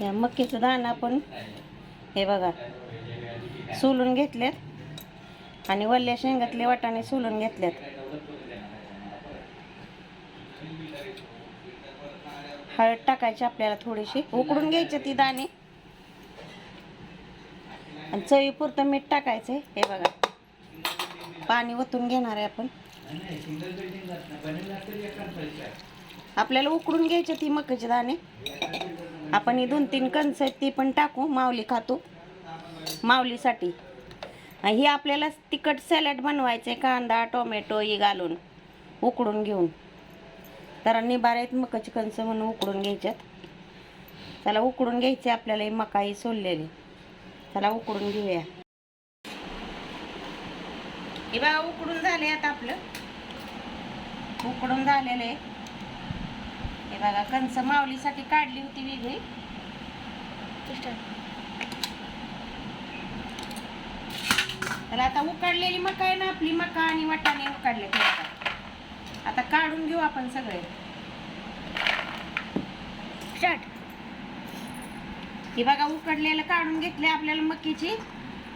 या मक्कीचं दाणं आपण हे बघा सोलून घेतल्यात. आणि वल्ल्या शेंगातले वाटाणे सोलून घेतल्यात. हळद टाकायची आपल्याला थोडीशी. उकडून घ्यायची ती दाणे. आणि चवीपुरतं मीठ टाकायचं हे बघा पाणी ओतून घेणार आहे आपण. आपल्याला उकडून घ्यायचे ती मकाचे दाणे. आपण ही दोन तीन कणस आहेत ती पण टाकू माऊली खातो. माऊलीसाठी. ही आपल्याला तिखट सॅलड बनवायचे कांदा टोमॅटो ही घालून उकडून घेऊन. तर निबार आहेत मकाची कणसं म्हणून उकडून घ्यायच्यात. त्याला उकडून घ्यायचे आपल्याला ही मका ही सोललेली. त्याला उकडून घेऊया. हे बा उकडून झाले आता आपलं. उकडून झालेलं आहे. हे बघा कंस माऊलीसाठी काढली होती वेगळी. तर आता उकडलेली मका आहे ना आपली मका आणि वाटाणे उकडले. आता काढून घेऊ आपण सगळे. हे बघा उकडलेलं काढून घेतले आपल्याला मक्याची.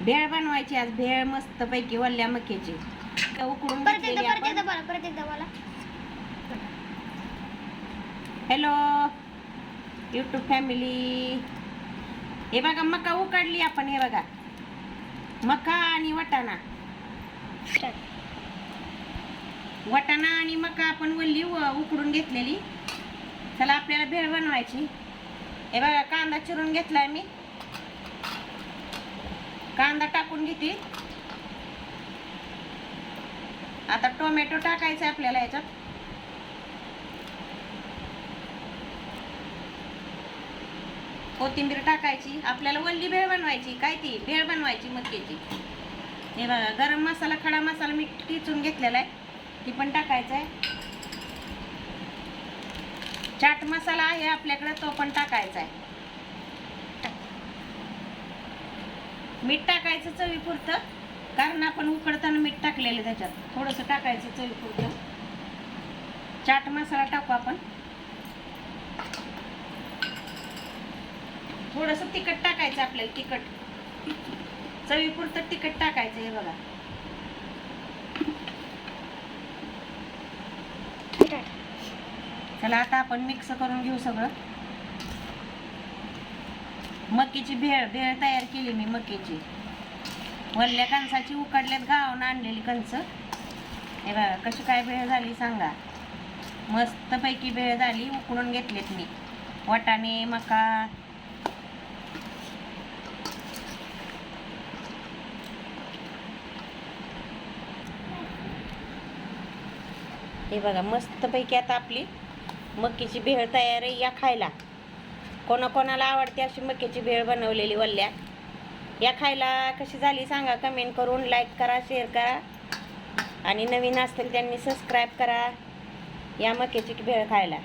भेळ बनवायची आज भेळ मस्त पैकी वल्ल्या मक्याची. उकडून घेतलेली आपण. हॅलो यूट्यूब फॅमिली हे बघा मका उकडली आपण हे बघा. मका आणि वटाणा. वटाणा आणि मका आपण वल्ली उकडून घेतलेली. चला आपल्याला भेळ बनवायची. हे बघा कांदा चिरून घेतलाय मी. कांदा टाकून घेते. आता टोमॅटो टाकायचा आपल्याला याच्यात. कोथिंबीर टाकायची आपल्याला वल्ली भेळ बनवायची काय ती? भेळ बनवायची मक्याची हे बघा गरम मसाला खडा मसाला मी टिचून घेतलेला आहे. ती पण टाकायचा आहे. चाट मसाला आहे आपल्याकडे तो पण टाकायचा आहे. मीठ टाकायचं चवीपुरतं कारण आपण उकडताना मीठ टाकलेलं त्याच्यात. थोडंसं टाकायचं चवीपुरतं. चाट मसाला टाकू आपण. थोडंसं तिखट टाकायचं आपल्याला तिखट. चवीपुरतं तिखट टाकायचं हे बघा. चला आता आपण मिक्स करून घेऊ सगळं. मक्कीची भेळ भेळ तयार केली मी मक्कीची वल्ल्या कणसाची उकडल्यात गावानं आणलेली कणसं. हे बघा कशी काय भेळ झाली सांगा. मस्तपैकी भेळ झाली उकडून घेतलेत मी. वाटाणे मका हे बघा मस्तपैकी आता आपली मक्कीची भेळ तयार आहे या खायला. कोणाकोणाला आवडते अशी मक्याची भेळ बनवलेली वल्ल्या? या खायला कशी झाली सांगा. कमेंट करून लाईक करा शेअर करा. आणि नवीन असतील त्यांनी सबस्क्राईब करा या मक्याची भेळ खायला.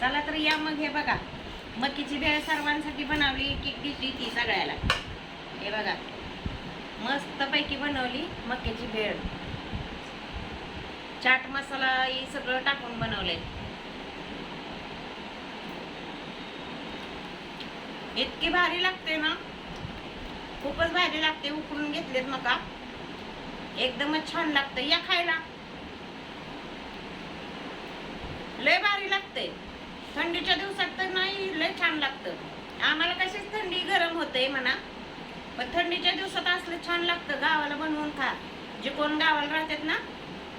चला तर या मग हे बघा. मक्कीची भेळ सर्वांसाठी बनवली एक एक डिश ती सगळ्याला. हे बघा. मस्तपैकी बनवली मक्याची भेळ. चाट मसाला हे सगळं टाकून बनवलंय. इतकी भारी लागते ना. खूपच भारी लागते उकळून घेतलेत मका. एकदमच छान लागतं. या खायला. लय भारी लागते. थंडीच्या दिवसात तर नाही लय छान लागतं. आम्हाला कशीच थंडी गरम होते म्हणा. पण थंडीच्या दिवसात असलं छान लागतं. गावाला बनवून खा. जे कोण गावाला राहतात ना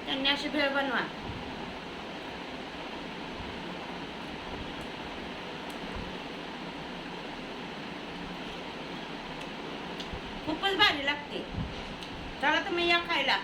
त्यांनी अशी भेळ बनवा. खूपच भारी लागते. चला तुम्ही या खायला.